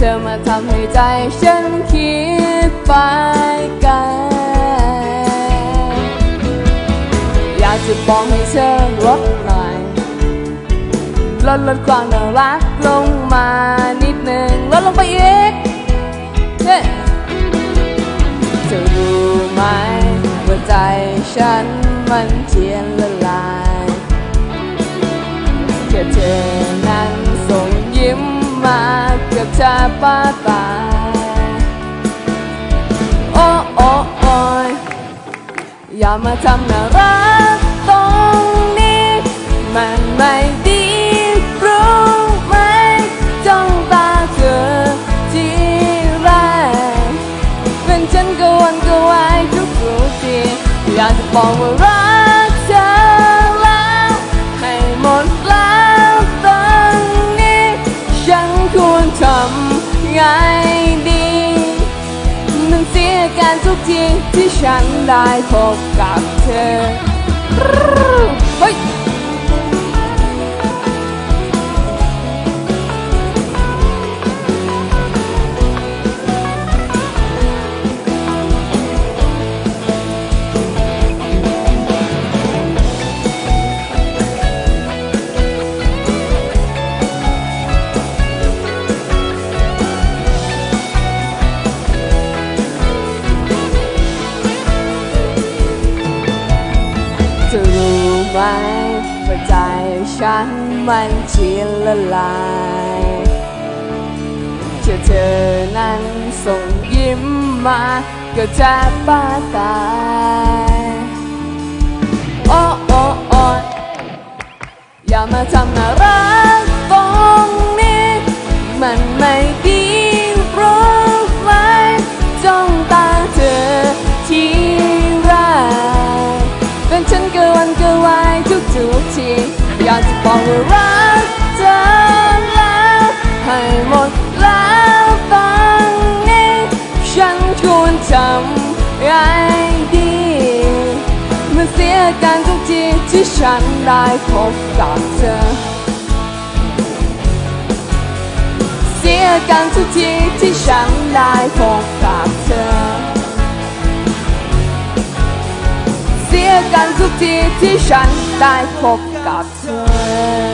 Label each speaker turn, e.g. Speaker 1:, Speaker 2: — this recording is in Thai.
Speaker 1: ธอมาทำให้ใจฉันคิดไปไกลอยากจะบอกให้เธอลดหน่อยลดลดความน่ารักลงมานิดหนึ่งลดลงไปอีกเฮ้จะรู้ไหมว่าใจฉันมันเทียนละลย จะป้าตาโอ้โอ้โอ้ยอย่ามาทำน่ารักตรงนี้ มันไม่ดีรู้ไหมจ้องตาเธอที่แรกเป็นฉันก็วันก็วายทุกทุกทีอยากจะบอกว่าำไงดี มันเสียการทุกทีที่ฉันได้พบกับเธอเฮ้ย ไหมว่าใจฉันมันเชียละลายเชื่อเธอนั้นส่งยิ้มมาก็แทบป้าตายโอ้โอ้โอ้อย่ามาทำน่ารักตรงนี้ มันไม่ดี ควรทำไงดีมันเสียการทุกทีที่ฉันได้พบกับเธอ เสียกันทุกทีที่ฉันได้พบกับเธอ เสียกันทุกทีที่ฉันได้พบกับเธอ